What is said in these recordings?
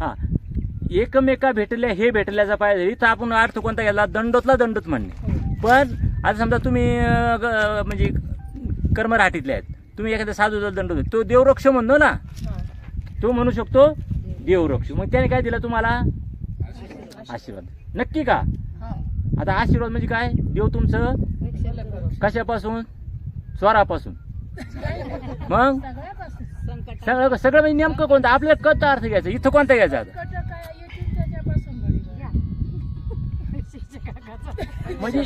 हा. एकमेका भेटल्या हे भेटल्याचा पाहिजे इथं आपण अर्थ कोणता गेला दंडोतला दंडोत म्हणणे. पण आता समजा तुम्ही म्हणजे कर्मराठीतले आहेत. तुम्ही एखाद्या साधूचा दंड तो देववृक्ष म्हणतो ना? तो म्हणू शकतो देववृक्ष मग त्याने काय दिलं तुम्हाला? आशीर्वाद. नक्की का? आता आशीर्वाद म्हणजे काय? देव तुमचं कशापासून? स्वरापासून. मग? सगळं सगळं म्हणजे नेमकं कोणतं? आपल्याला कळतं अर्थ घ्यायचा? इथं कोणता घ्यायचा आता? म्हणजे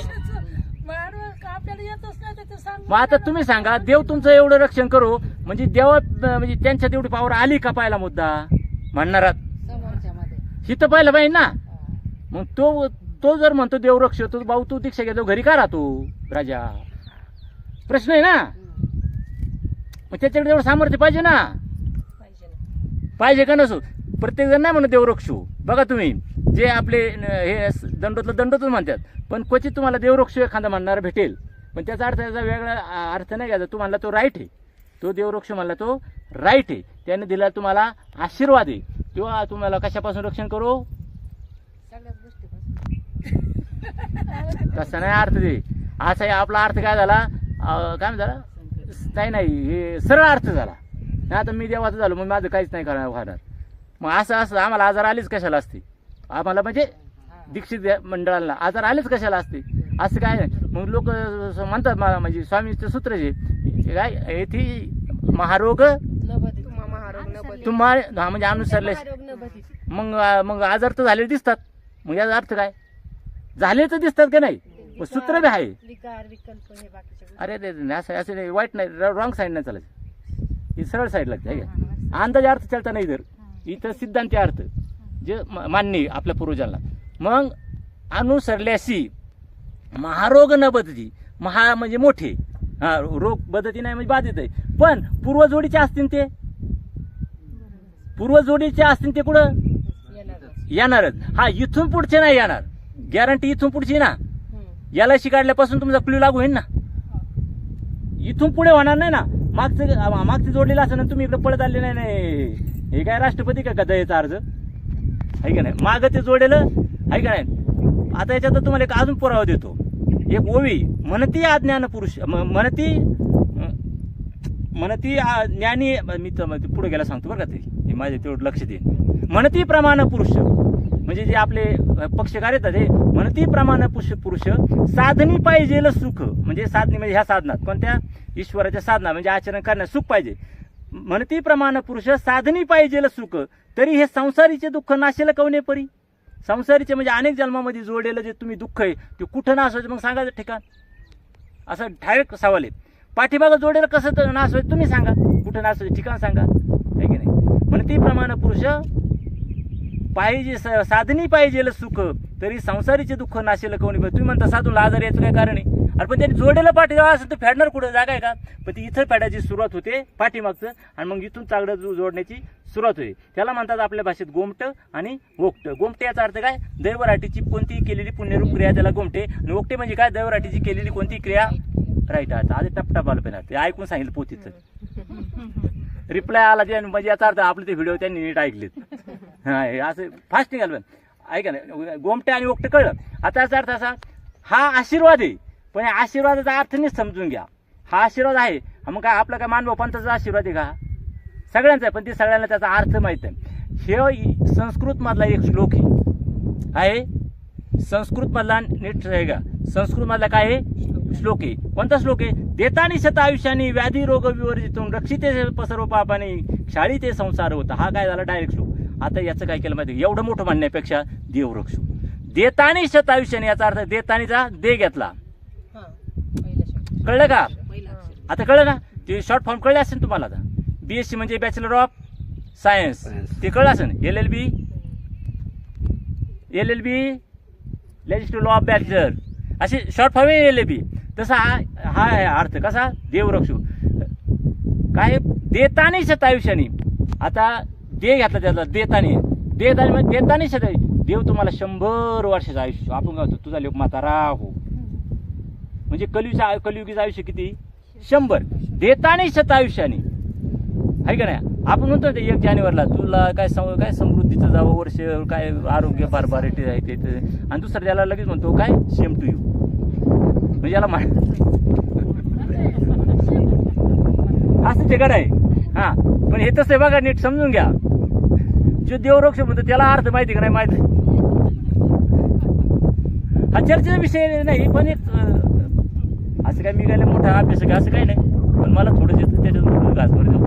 आपल्याला येतच नाही तर ते सांग मग आता तुम्ही सांगा देव तुमचं एवढं रक्षण करू म्हणजे देवा म्हणजे त्यांच्यात एवढी पावर आली का पाहिला मुद्दा? म्हणणारात. समोरच्या मध्ये. हिथं पाहिलं पाहिजे ना. मग तो तो जर म्हणतो देवरक्ष तो भाऊ तू दीक्षा घेतो घरी का राहतो राजा? प्रश्न आहे ना. मग त्याच्याकडे एवढं सामर्थ्य पाहिजे ना? पाहिजे ना. पाहिजे का नसू? प्रत्येक जण नाही म्हणत देवरक्षू. बघा तुम्ही जे आपले न- हे स- दंडोतलं दंडोतच म्हणतात. पण क्वचित तुम्हाला देवरक्षू एखादा म्हणणारा भेटेल. पण त्याचा अर्थ त्याचा वेगळा आ- अर्थ नाही घ्यायचा. तू म्हणला तो राईट आहे. तो देववृक्ष म्हणला तो राईट आहे. त्याने दिला तुम्हाला आशीर्वाद आहे. किंवा तुम्हाला कशापासून रक्षण करू? सगळ्याच गोष्टी तसा नाही अर्थ दे. असा हे आपला अर्थ काय झाला? अं, काय झाला नाही नाही हे सरळ अर्थ झाला. नाही आता मी देवाचं झालो मग माझं काहीच नाही करणार होणार मग असं असं आम्हाला आजार आलेच कशाला असते? आम्हाला म्हणजे दीक्षित मंडळाला आजार आलेच कशाला असते? असं काय नाही. मग लोक म्हणतात मला म्हणजे स्वामीचं सूत्र जे हे काय येथे महारोग तुम्हा हा म्हणजे अनुसरले. मग मग आजार तर झालेले दिसतात. मग याचा अर्थ काय? झाले तर दिसतात का नाही? मग सूत्र बी आहे. विकार विकल्प हे बाकीचे गोष्टी. अरे असं असं नाही वाईट नाही रॉंग साईड नाही चालायचं. ही सरळ साईड लागते का? अंदाज अर्थ चालता नाही इधर. इथं सिद्धांती अर्थ. जे म- मान्य आहे आपल्या पूर्वजांना. मग अनुसरल्याशी महारोग न बदती महा म्हणजे मोठे. हा रोग बदती नाही म्हणजे बाधित आहे. पण पूर्वजोडीचे असतील ते? पूर्वजोडीचे असतील ते कुठं? येणारच. येणारच. हा इथून पुढचे नाही येणार. गॅरंटी इथून पुढची ना. याला शिकाडल्यापासून तुमचा क्ल्यू लागू होईल ना? इथून पुढे होणार नाही ना? मागचं मागचं जोडलेलं असं ना तुम्ही इकडे पळत आले नाही नाही. हे काय राष्ट्रपती का दयेचा अर्ज? आहे का नाही? मागं ते जोडेलं आहे का नाही? आता याच्यात तुम्हाला एक अजून पुरावा देतो. एक ओवी म्हणती अज्ञान पुरुष म्हणती म्हणती आ- ज्ञानी मी तर पुढे गेला सांगतो बरं का ते. हे माझे तेवढं लक्ष देईन म्हणती प्रमाण पुरुष. म्हणजे जे आपले पक्षकार येतात ते म्हणती प्रमाण पुरुष पुरुष साधनी पाहिजे सुख. म्हणजे साधनी म्हणजे ह्या साधनात. कोणत्या? ईश्वराच्या साधना. म्हणजे आचरण करण्यास सुख पाहिजे. म्हणती प्रमाण पुरुष साधनी पाहिजे सुख. तरी हे संसारीचे दुःख नाशेल कवने परी? संसारीचे म्हणजे अनेक जन्मामध्ये जोडलेलं जे तुम्ही दुःख आहे ते कुठं नासायचं मग सांगायचं ठिकाण. असं डायरेक्ट सवाल आहे. पाठीमागं जोडेलं कसं तर नाश व्हायचं तुम्ही सांगा. कुठं नाश व्हायचं ठिकाण सांगा. आहे की नाही? म्हणती प्रमाण पुरुष पाहिजे साधनी पाहिजे सुख तरी संसारीचे दुःख नाशेल कोणी? तुम्ही म्हणता साधूला आजार याचं काय कारण आहे? अरे पण त्यांनी जोडलेलं पाठी असेल तर फेडणार कुठं? जागा आहे का? पण ती इथं फेडायची सुरुवात होते पाठीमागचं आणि मग इथून चांगलं जो- जोडण्याची सुरुवात होते. त्याला म्हणतात आपल्या भाषेत गोमट आणि ओकट गोमटे याचा अर्थ काय? दैवराटीची कोणतीही केलेली पुण्यरूप क्रिया त्याला गोमटे. आणि ओकटे म्हणजे काय? दैवराटीची केलेली कोणती क्रिया राईट अर्थ आधी टपटप आलं पाहिजे ते ऐकून सांगितलं पोतीचं रिप्लाय आला ते म्हणजे याचा अर्थ आपले ते व्हिडिओ त्यांनी नीट ऐकलेत. हा हे असं फास्ट निघाल पण ऐका ना गोमटे आणि ओकटे कळलं. आता याचा अर्थ असा हा आशीर्वाद आहे पण या आशीर्वादाचा अर्थ नाही समजून घ्या. हा आशीर्वाद आहे. मग काय आपला काय मानभाव पंथाचा आशीर्वाद आहे का? सगळ्यांचा आहे पण ते सगळ्यांना त्याचा अर्थ माहीत आहे. हे संस्कृतमधला एक श्लोक आहे. आहे? संस्कृतमधला नीट आहे का संस्कृतमधला काय आहे? श्लोक आहे. कोणता श्लोक आहे? देतानी शत आयुष्याने व्याधी रोग विवर्जितून रक्षिते सर्व पापाने क्षाळी संसार होता. हा काय झाला? डायरेक्ट श्लोक. आता याचं काय केलं माहिती आहे? एवढं मोठं म्हणण्यापेक्षा देववृक्ष. देतानी शत आयुष्याने याचा अर्थ देतानीचा दे घेतला. हा. कळलं का. आता कळलं ना? ते शॉर्ट फॉर्म कळले असेल तुम्हाला आता. बी एस सी म्हणजे बॅचलर ऑफ सायन्स Science. ते कळलं असेल? L L B L L B legislative law of bachelor असे शॉर्ट फॉर्म आहे एल एल बी तसा हा हा आहे अर्थ कसा? देवरक्षू काय? देतानी शतायुष्यानी. आता दे घेतला त्याला देतानी. देतानी म्हणजे देतानी शत देव तुम्हाला शंभर वर्षाचं आयुष्य आपण काय तुझा लोक म्हातारा हो म्हणजे कलियुचा कलियुगीचं आयुष्य किती? शंभर. देतानी शतायुष्याने आहे का नाही? आपण म्हणतो ते एक जानेवारीला तुला काय सम काय समृद्धीचं जावं वर्ष काय आरोग्य बारबारीटी आहे ते आणि दुसरं त्याला लगेच म्हणतो काय? सेम टू यू म्हणजे याला मा असं ते आहे हा. पण हे तसं आहे बघा नीट समजून घ्या. जो देववृक्ष म्हणतो त्याला अर्थ माहिती का नाही माहिती? हा चर्चेचा विषय नाही पण एक असं काय मी काय मोठा अभ्यास आहे का असं काही नाही. पण मला थोडंसं येतं त्याच्यात घासभर देऊ.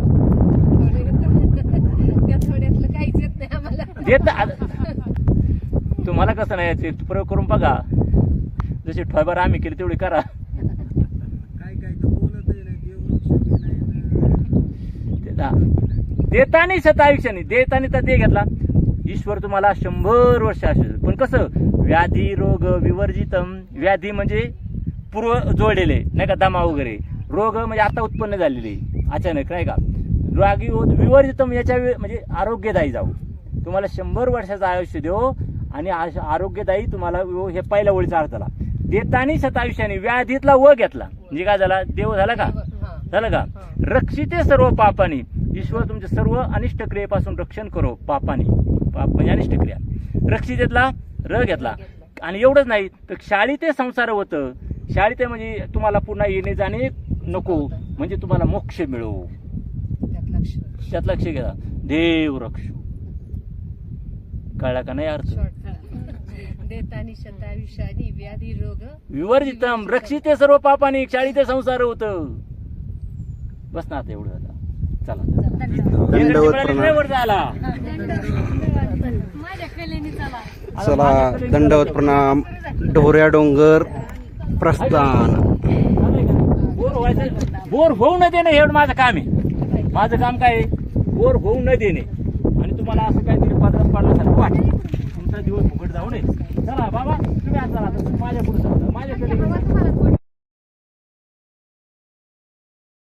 देत तुम्हाला कसं नाही ते प्रयोग करून बघा. जशी ठोयबार आम्ही केली तेवढी करा. काय काय तर देतानी सत आयुष्याने देतानी तर ते घेतला. ईश्वर तुम्हाला शंभर वर्ष असेल पण कसं? व्याधी रोग विवर्जितम. व्याधी म्हणजे पूर्व जोडलेले नाही का दमा वगैरे. रोग म्हणजे आता उत्पन्न झालेले. अचानक नाही का? रागी विवर्जितम याच्या म्हणजे आरोग्यदायी जाऊ तुम्हाला शंभर वर्षाचं आयुष्य देऊ आणि आरोग्यदायी तुम्हाला वो- हे पहिल्या ओळीचा अर्थ झाला. देतानी शतायुष्याने व्याधीतला व घेतला. म्हणजे काय झाला. देव झाला का? हा. झालं का? रक्षिते सर्व पापानी. ईश्वर तुमच्या सर्व अनिष्ट क्रियेपासून रक्षण करो पापानी. पाप म्हणजे अनिष्ट क्रिया. रक्षितेतला र घेतला. आणि एवढंच नाही तर शाळी ते संसार होतं. शाळी ते म्हणजे तुम्हाला पुन्हा येणे जाणे नको. म्हणजे तुम्हाला मोक्ष मिळो. त्यात लक्ष घ्या. देव रक्ष. कळला का नाही अर्थ? विवर्जितम रक्षिते सर्व पापानी शाळी ते संसार होतं. बस ना आता एवढं चला. दंडवत प्रणाम नाही वर झाला माझ्या कलेने चला चला दंडवत प्रणाम ढोऱ्या डोंगर प्रस्थान. बोर होऊ न देणे एवढं माझं काम आहे. माझं काम काय आहे? बोर होऊ न देणे. आणि तुम्हाला असं काहीतरी पदरात पडल्यासारखं वाटतं तुमचा दिवस फुकट जाऊ नये. चला बाबा तुम्ही आज चला. आता माझ्या पुढे माझ्याकडे